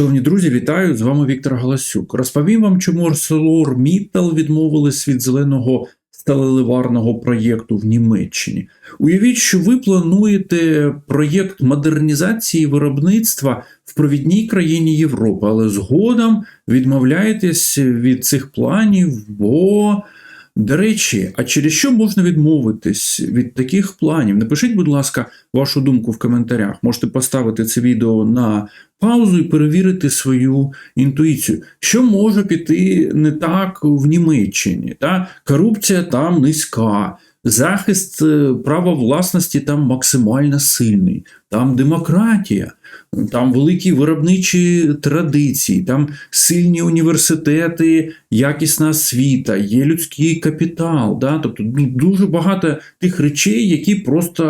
Шановні друзі, вітаю! З вами Віктор Галасюк. Розповім вам, чому ArcelorMittal відмовились від зеленого сталеливарного проєкту в Німеччині. Уявіть, що ви плануєте проєкт модернізації виробництва в провідній країні Європи, але згодом відмовляєтесь від цих планів, бо. До речі, а через що можна відмовитись від таких планів? Напишіть, будь ласка, вашу думку в коментарях. Можете поставити це відео на паузу і перевірити свою інтуїцію. Що може піти не так в Німеччині? Та? Корупція там низька. Захист е, права власності там максимально сильний, там демократія, там великі виробничі традиції, там сильні університети, якісна освіта, є людський капітал. Да? Тобто ну, дуже багато тих речей, які просто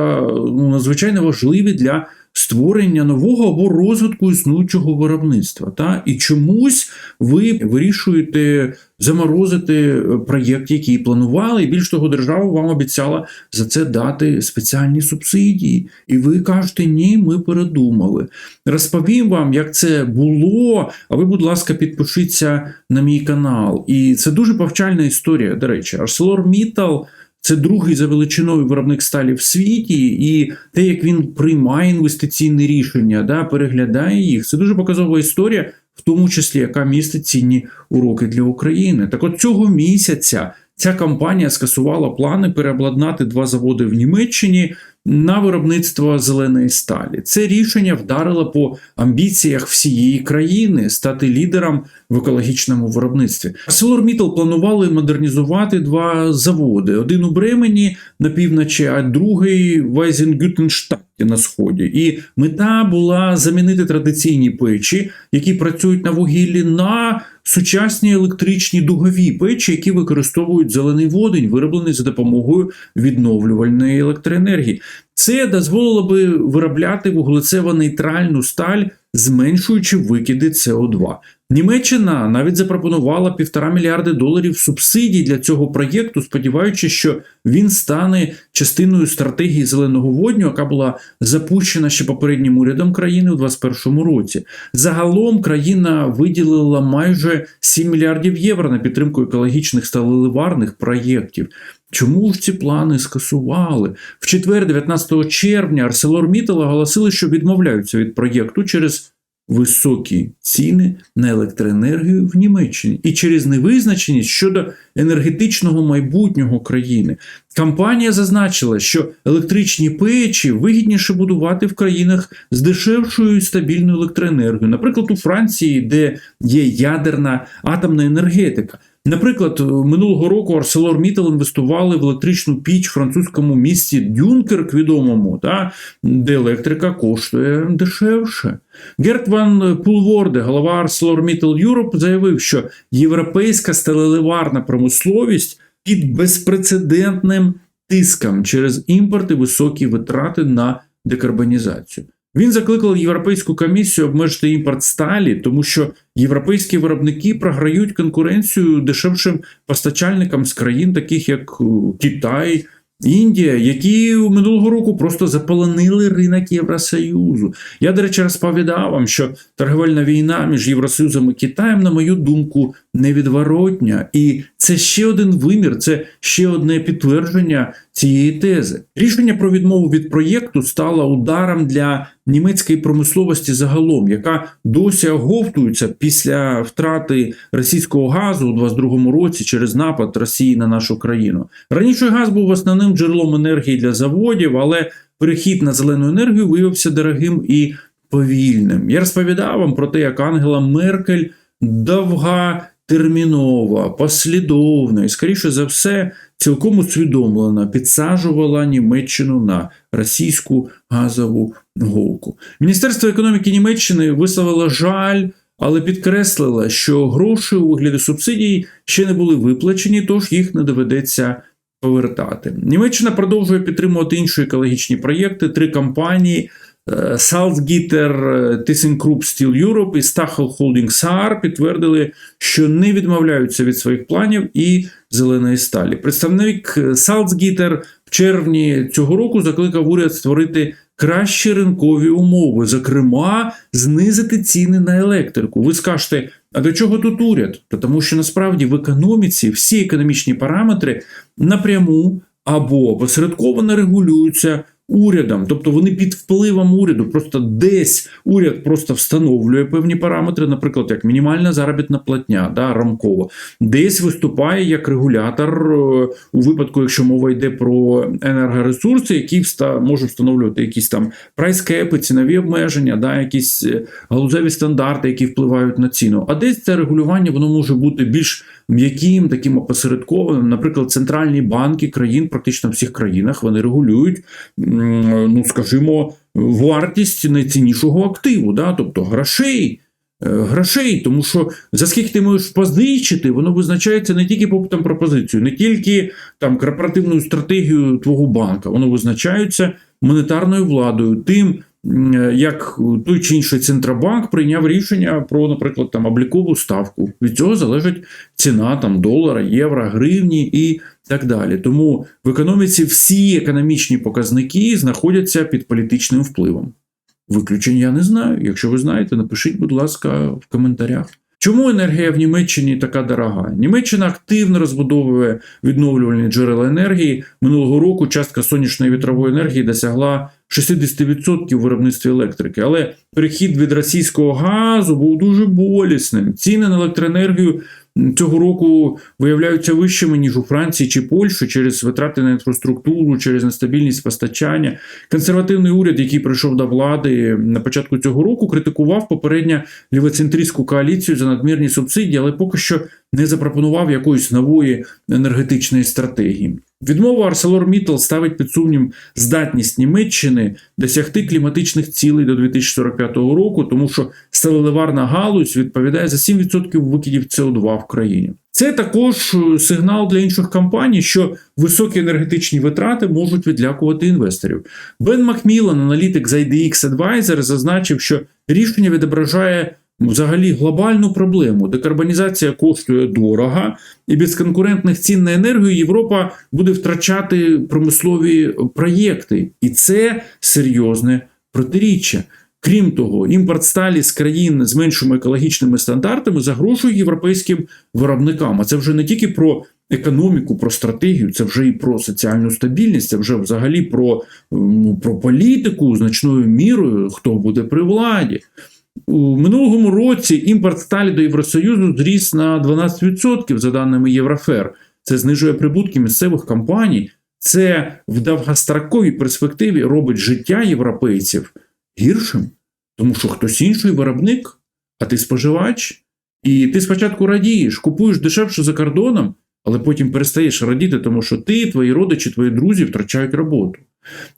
ну, надзвичайно важливі для створення нового або розвитку існуючого виробництва. Та? І чомусь ви вирішуєте заморозити проєкт, який планували, і більш того, держава вам обіцяла за це дати спеціальні субсидії. І ви кажете, ні, ми передумали. Розповім вам, як це було. А ви, будь ласка, підпишіться на мій канал. І це дуже повчальна історія. До речі, ArcelorMittal – це другий за величиною виробник сталі в світі, і те, як він приймає інвестиційні рішення, да, переглядає їх, це дуже показова історія, в тому числі, яка містить цінні уроки для України. Так от цього місяця ця компанія скасувала плани переобладнати два заводи в Німеччині на виробництво зеленої сталі. Це рішення вдарило по амбіціях всієї країни стати лідером в екологічному виробництві. ArcelorMittal планували модернізувати два заводи: один у Бремені на півночі, а другий в Айзенгютенштадті на сході. І мета була замінити традиційні печі, які працюють на вугіллі, на сучасні електричні дугові печі, які використовують зелений водень, вироблений за допомогою відновлювальної електроенергії. Це дозволило би виробляти вуглецево-нейтральну сталь, зменшуючи викиди СО2. Німеччина навіть запропонувала півтора мільярди доларів субсидій для цього проєкту, сподіваючись, що він стане частиною стратегії зеленого водню, яка була запущена ще попереднім урядом країни у 2021 році. Загалом країна виділила майже 7 мільярдів євро на підтримку екологічних сталеливарних проєктів. Чому ж ці плани скасували? В четвер, 19 червня, ArcelorMittal оголосили, що відмовляються від проєкту через високі ціни на електроенергію в Німеччині і через невизначеність щодо енергетичного майбутнього країни. Компанія зазначила, що електричні печі вигідніше будувати в країнах з дешевшою і стабільною електроенергією, наприклад, у Франції, де є ядерна атомна енергетика. Наприклад, минулого року ArcelorMittal інвестували в електричну піч в французькому місті Дюнкерк, відомому, та, де електрика коштує дешевше. Герт Ван Пулворде, голова ArcelorMittal Europe, заявив, що європейська сталеливарна промисловість під безпрецедентним тиском через імпорт і високі витрати на декарбонізацію. Він закликав Європейську комісію обмежити імпорт сталі, тому що європейські виробники програють конкуренцію дешевшим постачальникам з країн, таких як е, Китай. Індія, які минулого року просто заполонили ринок Євросоюзу. Я, до речі, розповідав вам, що торговельна війна між Євросоюзом і Китаєм, на мою думку, невідворотня. І це ще один вимір, це ще одне підтвердження цієї тези. Рішення про відмову від проєкту стало ударом для німецької промисловості загалом, яка досі оговтується після втрати російського газу у 2022 році через напад Росії на нашу країну. Раніше газ був основним джерелом енергії для заводів, але перехід на зелену енергію виявився дорогим і повільним. Я розповідав вам про те, як Ангела Меркель довга термінова, послідовна і, скоріше за все, цілком усвідомлено підсаджувала Німеччину на російську газову голку. Міністерство економіки Німеччини висловило жаль. Але підкреслила, що гроші у вигляді субсидій ще не були виплачені, тож їх не доведеться повертати. Німеччина продовжує підтримувати інші екологічні проєкти. Три компанії Salzgitter, ThyssenKrupp Steel Europe і Stachel Holding SAR підтвердили, що не відмовляються від своїх планів і зеленої сталі. Представник Salzgitter в червні цього року закликав уряд створити кращі ринкові умови, зокрема, знизити ціни на електрику. Ви скажете, а до чого тут уряд? Та тому що насправді в економіці всі економічні параметри напряму або посередковано регулюються урядом, тобто вони під впливом уряду. Просто десь уряд просто встановлює певні параметри, наприклад, як мінімальна заробітна платня, да, рамкова, десь виступає як регулятор е, у випадку, якщо мова йде про енергоресурси, які можуть встановлювати якісь там прайскепи, цінові обмеження, да, якісь е, галузеві стандарти, які впливають на ціну. А десь це регулювання воно може бути більш м'яким, таким опосередкованим. Наприклад, центральні банки країн, практично всіх країнах, вони регулюють, ну скажімо, вартість найціннішого активу, да, тобто грошей. Е, Грошей, тому що за скільки ти можеш позичити, воно визначається не тільки попитом пропозицію, не тільки там корпоративною стратегією твого банка, воно визначається монетарною владою, тим, як той чи інший центробанк прийняв рішення про, наприклад, там облікову ставку. Від цього залежить ціна там долара, євро, гривні і так далі. Тому в економіці всі економічні показники знаходяться під політичним впливом. Виключень я не знаю. Якщо ви знаєте, напишіть, будь ласка, в коментарях. Чому енергія в Німеччині така дорога? Німеччина активно розбудовує відновлювальні джерела енергії. Минулого року частка сонячної вітрової енергії досягла 60% в виробництві електрики. Але перехід від російського газу був дуже болісним. Ціни на електроенергію цього року виявляються вищими, ніж у Франції чи Польщі через витрати на інфраструктуру, через нестабільність постачання. Консервативний уряд, який прийшов до влади на початку цього року, критикував попередньо лівоцентристську коаліцію за надмірні субсидії, але поки що не запропонував якоїсь нової енергетичної стратегії. Відмова ArcelorMittal ставить під сумнів здатність Німеччини досягти кліматичних цілей до 2045 року, тому що сталеливарна галузь відповідає за 7% викидів СО2 в країні. Це також сигнал для інших компаній, що високі енергетичні витрати можуть відлякувати інвесторів. Бен Макмілан, аналітик з IDX Advisor, зазначив, що рішення відображає взагалі глобальну проблему. Декарбонізація коштує дорого, і без конкурентних цін на енергію Європа буде втрачати промислові проєкти, і це серйозне протиріччя. Крім того, імпорт сталі з країн з меншими екологічними стандартами загрожує європейським виробникам. А це вже не тільки про економіку, про стратегію, це вже і про соціальну стабільність, це вже взагалі про, про політику значною мірою, хто буде при владі. У минулому році імпорт сталі до Євросоюзу зріс на 12% за даними Єврофер. Це знижує прибутки місцевих компаній. Це в довгостроковій перспективі робить життя європейців гіршим, тому що хтось інший виробник, а ти споживач. І ти спочатку радієш, купуєш дешевше за кордоном, але потім перестаєш радіти, тому що ти, твої родичі, твої друзі втрачають роботу.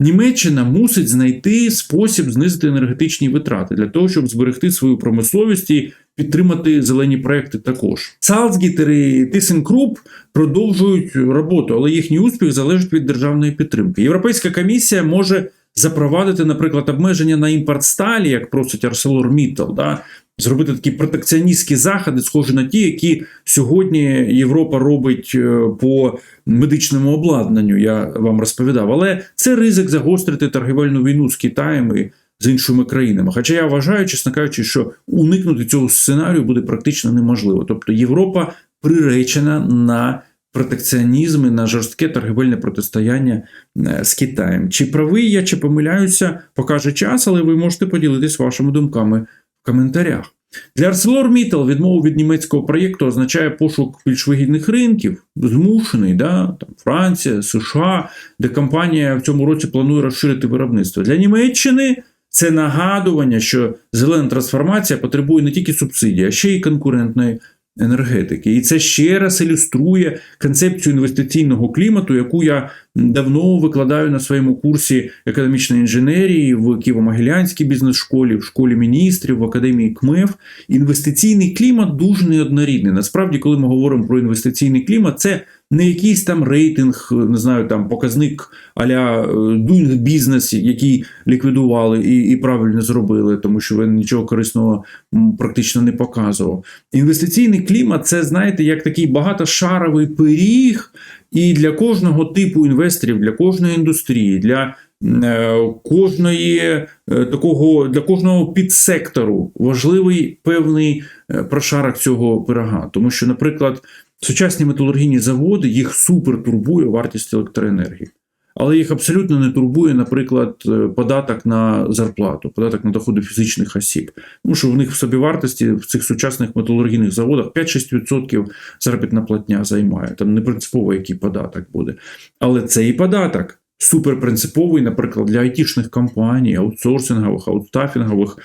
Німеччина мусить знайти спосіб знизити енергетичні витрати для того, щоб зберегти свою промисловість і підтримати зелені проекти також. Салцгітер і ThyssenKrupp продовжують роботу, але їхній успіх залежить від державної підтримки. Європейська комісія може запровадити, наприклад, обмеження на імпорт сталі, як просить ArcelorMittal, да? Зробити такі протекціоністські заходи, схожі на ті, які сьогодні Європа робить е, по медичному обладнанню, я вам розповідав. Але це ризик загострити торгівельну війну з Китаєм і з іншими країнами. Хоча я вважаю, чесно кажучи, що уникнути цього сценарію буде практично неможливо. Тобто Європа приречена на протекціонізм і на жорстке торгівельне протистояння е, з Китаєм. Чи правий я, чи помиляюся, покаже час, але ви можете поділитись вашими думками в коментарях. Для ArcelorMittal відмова від німецького проєкту означає пошук більш вигідних ринків, змушений, да, там, Франція, США, де компанія в цьому році планує розширити виробництво. Для Німеччини це нагадування, що зелена трансформація потребує не тільки субсидій, а ще й конкурентної енергетики. І це ще раз ілюструє концепцію інвестиційного клімату, яку я давно викладаю на своєму курсі економічної інженерії в Києво-Могилянській бізнес-школі, в школі міністрів, в академії КМЕФ. Інвестиційний клімат дуже неоднорідний. Насправді, коли ми говоримо про інвестиційний клімат, це не якийсь там рейтинг, не знаю, там показник аля Doing Business, який ліквідували і і правильно зробили, тому що він нічого корисного практично не показував. Інвестиційний клімат це, знаєте, як такий багатошаровий пиріг, і для кожного типу інвесторів, для кожної індустрії, для е, кожної е, такого для кожного підсектору важливий певний е, прошарок цього пирога. Тому що, наприклад, сучасні металургійні заводи їх супер турбує вартість електроенергії. Але їх абсолютно не турбує, наприклад, е, податок на зарплату, податок на доходи фізичних осіб. Тому що в них в собівартості в цих сучасних металургійних заводах 5-6% заробітна платня займає. Там не принципово, який податок буде. Але цей податок суперпринциповий, наприклад, для айтішних компаній, аутсорсингових, аутстафінгових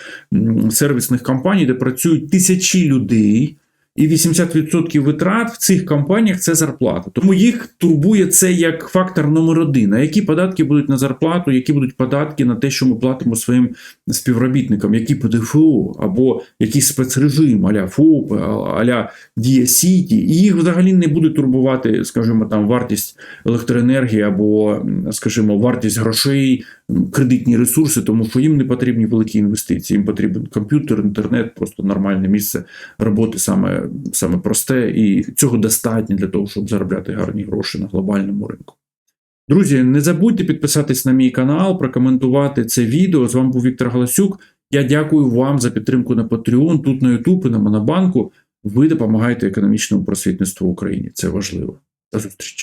сервісних компаній, де працюють тисячі людей. І 80% витрат в цих компаніях це зарплата. Тому їх турбує це як фактор номер один. А які податки будуть на зарплату, які будуть податки на те, що ми платимо своїм співробітникам, які ПДФО або якийсь спецрежим, аля ФОП, аля Дія Сіті, і їх взагалі не буде турбувати, скажімо, там вартість електроенергії або, скажімо, вартість грошей, кредитні ресурси, тому що їм не потрібні великі інвестиції. Їм потрібен комп'ютер, інтернет, просто нормальне місце роботи, саме, саме просте, і цього достатньо для того, щоб заробляти гарні гроші на глобальному ринку. Друзі, не забудьте підписатись на мій канал, прокоментувати це відео. З вами був Віктор Галасюк. Я дякую вам за підтримку на Patreon, тут на YouTube і на Монобанку. Ви допомагаєте економічному просвітництву в Україні. Це важливо. До зустрічі.